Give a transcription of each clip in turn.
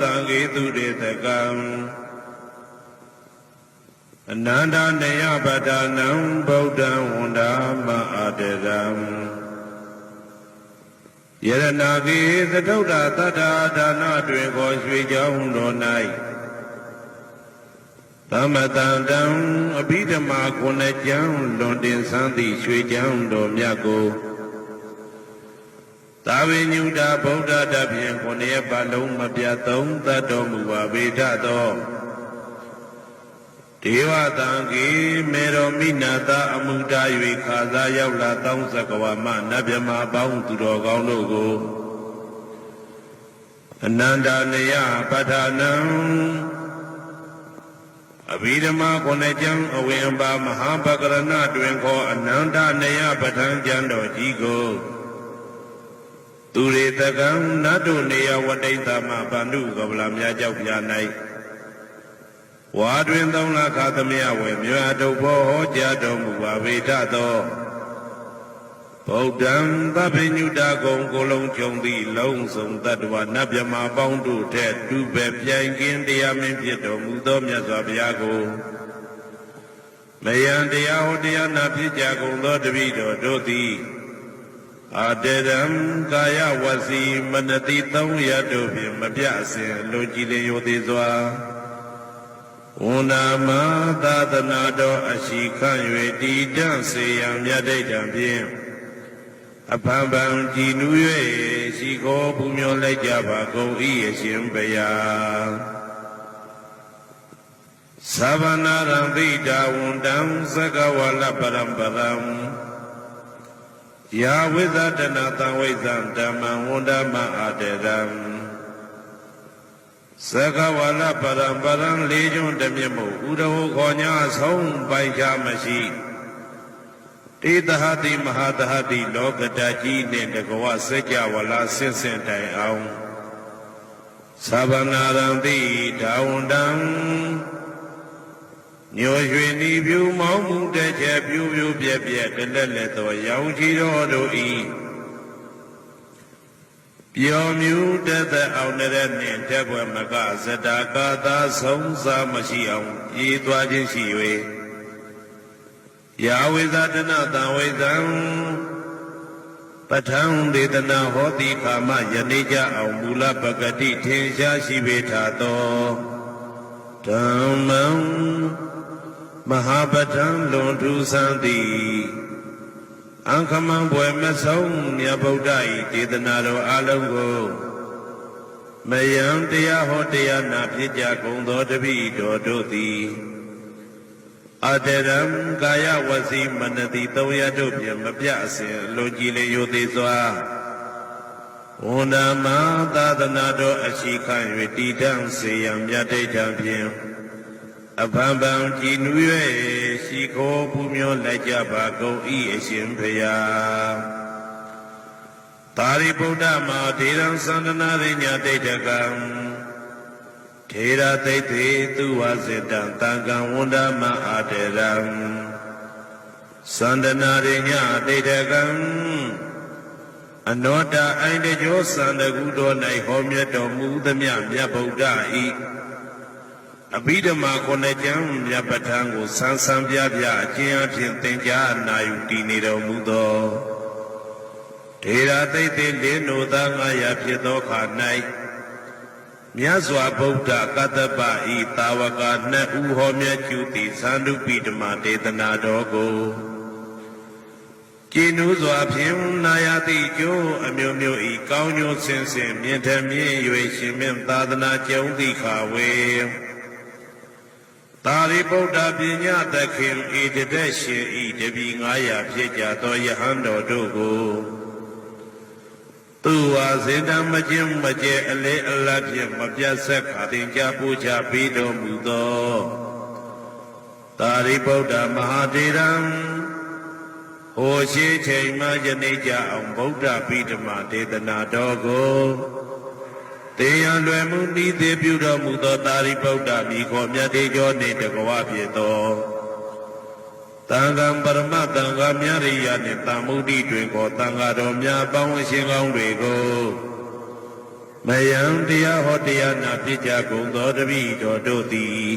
တံဂေသူတေတကံအနန္တနေယပဒနံဗုဒ္ဓံဝန္ဒာမအာတရံယရဏဂေသတုဒ္ဓတတ္ထာဒါနတွင်ခေါ်ရွှေကြောင်းတော်၌သမတန္တံအဘိဓမ္မာခုနှစ်ကျမ်းလွန်တင်ဆန်းသည့်ရွှေကြောင်းတော်မြတ်ကို သာဝိညုတာဗုဒ္ဓတဖြင့်ခုနှစ်ရက်ပတ်လုံးမပြတ်သုံးသတ်တော်မူပါဗေဒသောဒေဝတံကေမေရောမိနာတာအမှုတာ၍ခါစားရောက်လာတောင်းစကဝါမနတ်မြမပေါင်းသူတော်ကောင်းတို့ကိုအနန္တနယပဋ္ဌာနံအဘိဓမ္မာခုနှစ်ကျမ်းအဝင်ပါမဟာပကရဏတွင်ခေါ်အနန္တနယပဋ္ဌာန်းကျမ်းတော်ကြီးကို သူရေတကံနတ်တို့နေယဝတိတ္တမဗန္ဓုကဗလာမြတ်ကြောက်ပြာ၌ဝါတွင်သုံးလခါသမယဝေမြတ်တုဘောဟောကြားတော်မူပါဝေဒသောဗုဒ္ဓံသဗ္ဗညုတာကုံကိုလုံးကြုံသည့်လုံးစုံတ attva နတ်မြမပေါင်းတို့ထက်တူပဲပြိုင်ကင်းတရားမင်းဖြစ်တော်မူသောမြတ်စွာဘုရားကိုမယံတရားဟောတရားနာဖြစ်ကြကုန်သောတပည့်တော်တို့သည် အာတရံကာယဝစီမနတိသုံးရတို့ဖြင့်မပြအစဉ်လူကြည်လင်ယိုသေးစွာဝန္နာမသာသနာတော်အရှိခန့်၍တည်တံ့စေရန်မြတ်ဒိဋ္ဌံဖြင့်အဖန်ဖန်ကြည်နူး၍ရှိခေါ်ပူမျောလိုက်ကြပါကုန်၏အရှင်ဘုရားသဗ္ဗနာရံဒိတာဝန္တံသကဝလပရံပရံ ယာဝိသတနာတံဝိဇံဓမ္မံဝန္ဒမအာတရံသကဝလပရံပရံလေးကျွန်းတမြတ်မို့ဥဒဟောခေါ်ညာဆုံးပိုင်ချမရှိတေတဟတိမဟာတဟတိလောကတကြီးနှင့်တကဝစัจ java လာဆင့်ဆင့်တိုင်အောင်သဗ္ဗနာရံတိဒါဝန္တံ ညိုရွှေနီပြူမောင်းမှုတဲ့ချက်ပြူပြူပြက်ပြက်တလက်လက်သောရောင်ချီတော်တို့ဤပျော်မြူတသက်အောင်တဲ့နှင့်တက်ပွဲမကဇတာကာသာဆုံးစားမရှိအောင်ပြေးသွားခြင်းရှိ၍ယာဝိဇာတနာတံဝိဇံပဋ္ဌံဒေသနာဟောတိခာမယနေ့ကြအောင်မူလပဂတိထင်ရှားရှိပေထာသောဓ မ္မံမဟာပဋ္ဌံလွန်ထူးဆန်းသည်အံခမံဘွယ်မဆုံးမြတ်ဗုဒ္ဓ၏ဒေသနာတော်အလုံးကိုမယံတရားဟောတရားနာဖြစ်ကြကုန်သောတပည့်တော်တို့သည်အတရံကာယဝစီမနတိသုံးရတို့ဖြင့်မပြအစဉ်လွန်ကြည်လေယိုသေးစွာဝန္ဒမသာသနာတော်အရှိခံ၍တည်တံ့စေရန်မြတ်ဒိဋ္ဌံဖြင့် အဖန်ဖန်ကြည်နူး၍ရှိခိုးပူမျောလိုက်ကြပါကုန်၏အရှင်ဖရာသာရိပုတ္တမဒေရံသန္တနာရိညာဒိဋ္ဌကံထေရသိသိသူဝစေတံတံကံဝန္ဒမအာတေရံသန္တနာရိညာဒိဋ္ဌကံအနောတအိုင်တကျောသန္တကုတော်၌ဟောမြတ်တော်မူသမျှမြတ်ဗုဒ္ဓဤ အဘိဓမ္မာခုနှစ်ကျမ်းမြတ်ပဋ္ဌာန်းကိုဆန်းဆန်းပြပြအကျဉ်းအဖြစ်သင်ကြားနာယူတည်နေတော်မူသောဒေရာသိတ်သိလင်းနိုသားငါရဖြစ်သောခါ၌မြတ်စွာဘုရားကတ္တပဤတာဝကနှစ်ဦးဟောမြတ်ကျူသည်သန္ဓုပိဓမ္မာဒေသနာတော်ကိုကျင်းဥစွာဖြင့်နာယတိကျိုးအမျိုးမျိုးဤကောင်းကျိုးဆင်းဆင်းမြင့်ထမြင့်၍ရှင်မြတ်သာသနာကျုံသည့်ခါဝေ သာရိပုတ္တပညာသခင်ဤတသက်ရှင်ဤတပီ900ဖြစ်ကြသောယဟန်တော်တို့ကိုသူဝါစေတမခြင်းမကျဲအလေအလတ်ဖြင့်မပြတ်ဆက်ခါတင်ကြပူချပြီးတော်မူသောသာရိပုတ္တမဟာတေရံဟိုရှိချိန်မှယနေ့ကြအောင်ဗုဒ္ဓပိဓမဒေသနာတော်ကို တေယံလွယ်မှုဤသေးပြုတော်မူသောသာရိပုတ္တမိခေါ်မြတ်တေကျော်နှင့်တကဝဖြစ်သောတန်ခါပရမတန်ခါမြရိယနှင့်တမ္မုဒိတွင်ကိုတန်ခါတော်များပေါင်းရှင်ကောင်းတွေကိုမယံတရားဟောတရားနာဖြစ်ကြကုန်သောတပည့်တော်တို့သည်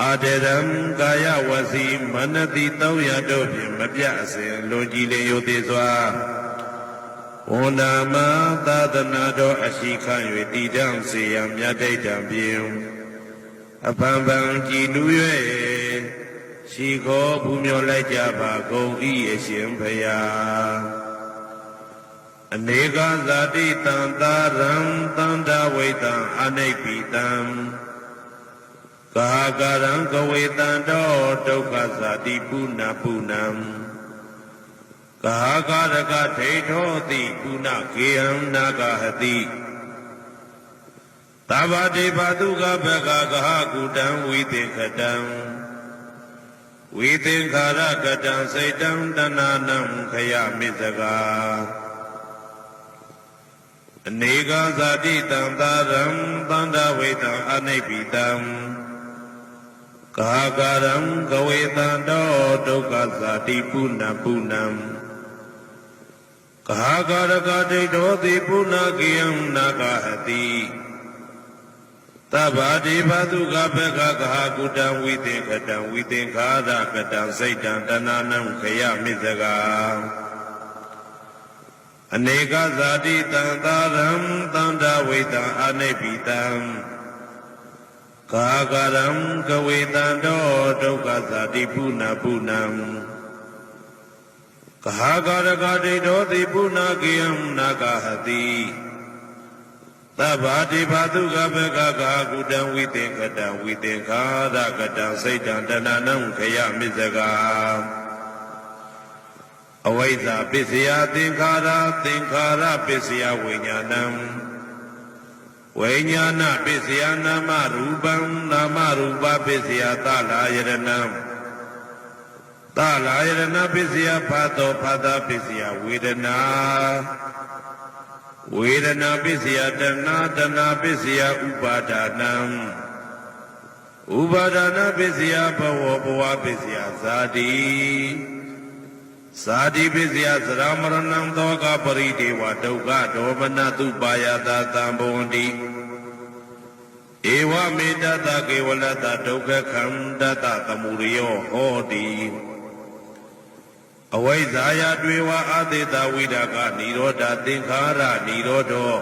အာတရံကာယဝစီမနတိတောရတို့ဖြင့်မပြအစဉ်လွန်ကြည်လင်ယုသေးစွာ ဝန္ဒာမသာသနာတော်အရှိခံ၍တည်တံ့စေရန်မြတ်တိတ်တံဖြင့်အဖန်ဖန်ကြည်နူး၍ရှိခေါ်ဘူးမြော်လိုက်ကြပါကုန်၏အရှင်ဖယားအနေကဇာတိတံသာရံတန္တဝိတံအနိဗ္ဗိတံကာကရံကဝေတံတောဒုက္ခဇာတိပုဏ္ဏပုဏ္ဏံ ကာကရကဒိဋ္ဌောတိပုဏ္ဏကေယံနာဂဟတိသဗ္ဗတိဘာတုကဘကကဟကုတံဝိသင်္ခတံဝိသင်္ခာရကတံစိတ်တံတဏနံခယမိစကာအနေကဇာတိတံသာရံတန္တဝေတံအနိဗ္ဗိတံကာကရံကဝေတံတောဒုက္ခဇာတိပုဏ္ဏပုဏ္ဏံ ကာကရကဒိဋ္ဌောတိပုဏ္ဏကေယံနာဂဟတိသဗ္ဗတိဘာတုကဘကကဟာကုတံဝိသင်္ခတံဝိသင်္ခာရကတံစိတ်တံတဏနံခယမိစကာအနေကဇာတိတံသာရံတန္တဝိတံအနိဗ္ဗိတံကာကရံကဝေတံတောဒုက္ခဇာတိပုဏ္ဏပုဏ္ဏံ ကာကရကဒိဋ္ဌောတိပုဏ္ဏကေယံနာဂဟတိသဗ္ဗတိဘာတုကဘကကာကုတံဝိသင်္ခတံဝိသင်္ခာရကတံစိတ်တံတဏနံခယမိစကာအဝိဇ္ဇာပစ္စယသင်္ခါရသင်္ခါရပစ္စယဝိညာဏံဝိညာဏပစ္စယနာမရူပံနာမရူပပစ္စယသလာယရဏံ သလာယရဏပစ္စယဖာတောဖာတာပစ္စယဝေဒနာဝေဒနာပစ္စယတဏတဏပစ္စယဥပါဒနာဥပါဒနာပစ္စယဘဝဘဝပစ္စယဇာတိဇာတိပစ္စယသရမရဏံသောကပရိဒေဝဒုက္ခဒေါမနတုပါယတာတံဘဝန္တိဧဝမေတ္တကေဝလတ္တဒုက္ခခန္တတသမုရိယောဟောတိ အဝိဇ္ဇာယတွေဝအာသေတဝိဒကនិရောဓသင်္ခါရនិရောဓော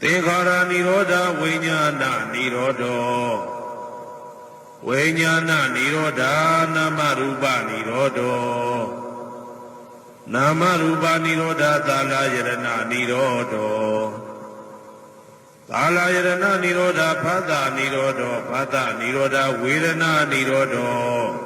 သင်္ခါရនិရောဓဝိညာဏនិရောဓောဝိညာဏនិရောဓနာမရူပនិရောဓောနာမရူပនិရောဓသာလယရဏនិရောဓောသာလယရဏនិရောဓဖသនិရောဓောဖသនិရောဓဝေဒနာនិရောဓော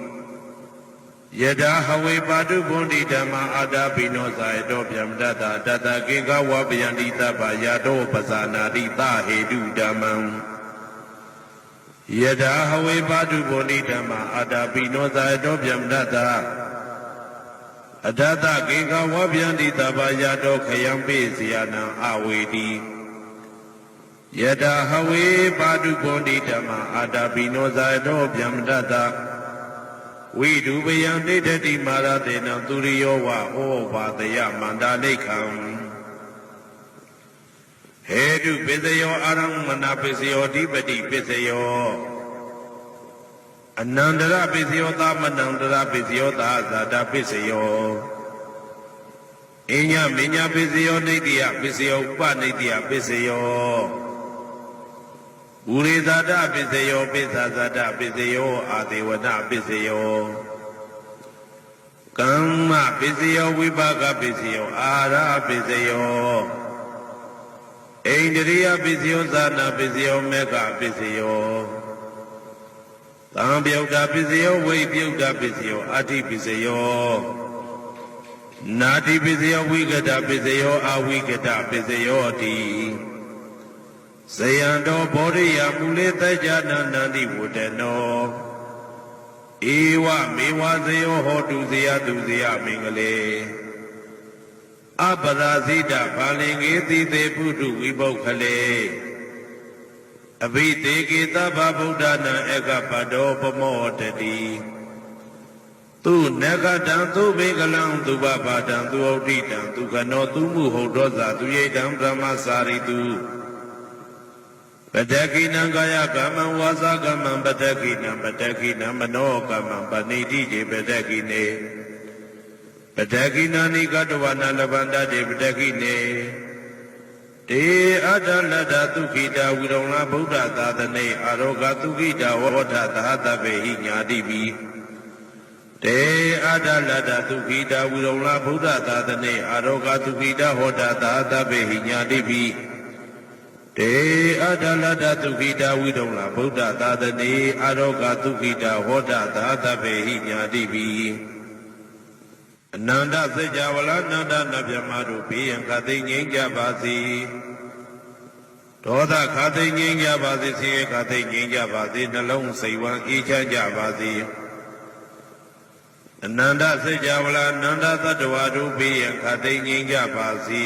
ယထာဟဝေပါတုဘုန်တိဓမ္မာအာတာပိနောဇာယတောဗျမတတတတကေကဝပယန္တိတပ္ပယာတောပဇာနာတိသဟေတုဓမ္မံယထာဟဝေပါတုဘုန်တိဓမ္မာအာတာပိနောဇာယတောဗျမတတအတတကေကဝပယန္တိတပ္ပယာတောခယံပိစီယနံအဝေတိယထာဟဝေပါတုဘုန်တိဓမ္မာအာတာပိနောဇာယတောဗျမတတ ဝိဒုပယံတိဋ္ဌတိမာရတေနံသူရိယောဝဩဘာတယမန္တာလိခံဟေတုပစ္စယောအာရမဏပစ္စယောဓိပတိပစ္စယောအနန္တရပစ္စယောသမနန္တရပစ္စယောသာဇာတပစ္စယောအညမညာပစ္စယောနေတိယပစ္စယောဥပနေတိယပစ္စယော ဥရိဇာတပစ္စယောပိစ္ဆာဇာတပစ္စယောအာဒေဝနပစ္စယောကမ္မပစ္စယောဝိပါကပစ္စယောအာရပစ္စယောဣန္ဒြိယပစ္စယောဇာနာပစ္စယောမေဃပစ္စယောသံပြုတ်တာပစ္စယောဝိပြုတ်တာပစ္စယောအာတိပစ္စယောနာတိပစ္စယောဝိကတပစ္စယောအဝိကတပစ္စယောတိ ဇယံတော်ဘောရိယမူလေတကြနာနန္တိဝတ္တနောဧဝမေဝဇယောဟောတုဇယတုဇယမင်္ဂလေအပရာဇိတဘာလင်္ကေတိသေပုထုဝိပုခလေအဘိတေကေတဗ္ဗဗုဒ္ဓနာဧကပတောပမောတတိသူနဂတံသူဘေကလံသူဘဘာတံသူဩဋ္ဌိတံသူကနောသူမှုဟုတ်တော်သာသူယေတံဗြဟ္မစာရိတု ပတကိနံကာယကမ္မံဝါစာကမ္မံပတကိနံပတကိနံမနောကမ္မံပဏိတိတိပတကိနေပတကိနာနိကတဝနာလဗန္တတိပတကိနေတေအတ္တလတ္တသုခိတာဝိရုံလာဗုဒ္ဓသာသနေအာရောဂသုခိတာဝဟထသဟတဗေဟိညာတိပိတေအတ္တလတ္တသုခိတာဝိရုံလာဗုဒ္ဓသာသနေအာရောဂသုခိတာဟောထသဟတဗေဟိညာတိပိ တေအတ္တလတ္တသုခိတာဝိရုံလာဗုဒ္ဓသာသနေအာရောဂသုခိတာဟောထသဟတဗေဟိညာတိပိအနန္တစေကြဝဠာနန္ဒနဗျမတို့ဘေးရန်ခသိငြိမ်းကြပါစေဒေါသခသိငြိမ်းကြပါစေဆင်းရဲခသိငြိမ်းကြပါစေနှလုံးစိတ်ဝမ်းအေးချမ်းကြပါစေအနန္တစေကြဝဠာနန္ဒသတ္တဝါတို့ဘေးရန်ခသိငြိမ်းကြပါစေ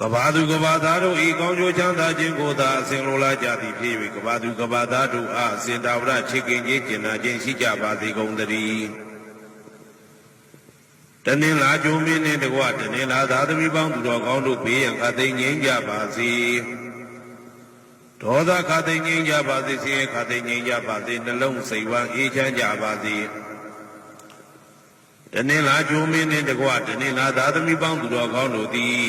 ကဘာသူကဘာသားတို့ဤကောင်းကျိုးချမ်းသာခြင်းကိုသာအစဉ်လိုလားကြသည်ဖြစ်၍ကဘာသူကဘာသားတို့အားအစဉ်တာဝရချစ်ခင်ခြင်းကျင်နာခြင်းရှိကြပါစေကုန်သတည်းတနင်္လာကျုံမင်းနှင့်တကွတနင်္လာသာသမီပေါင်းသူတော်ကောင်းတို့ဘေးရန်ခသိငြိမ်းကြပါစေဒေါသခသိငြိမ်းကြပါစေဆင်းရဲခသိငြိမ်းကြပါစေနှလုံးစိတ်ဝမ်းအေးချမ်းကြပါစေတနင်္လာကျုံမင်းနှင့်တကွတနင်္လာသာသမီပေါင်းသူတော်ကောင်းတို့သည်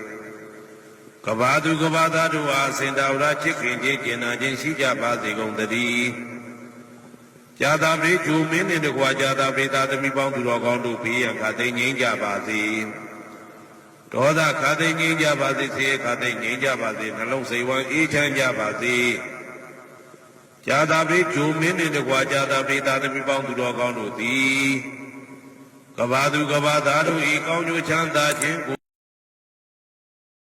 ကဘာသူကဘာသားတို့အားစင်တာဝရချစ်ခင်ခြင်းကျင်နာခြင်းရှိကြပါစေကုန်သတည်းဇာတာပရိဂျူမင်းနှင့်တကွာဇာတာပရိသာသမီပေါင်းသူတော်ကောင်းတို့ဘေးရန်ခသိငြိမ်းကြပါစေဒေါသခသိငြိမ်းကြပါစေဆေးခသိငြိမ်းကြပါစေနှလုံးစိတ်ဝမ်းအေးချမ်းကြပါစေဇာတာပရိဂျူမင်းနှင့်တကွာဇာတာပရိသာသမီပေါင်းသူတော်ကောင်းတို့သည်ကဘာသူကဘာသားတို့ဤကောင်းကျိုးချမ်းသာခြင်းကို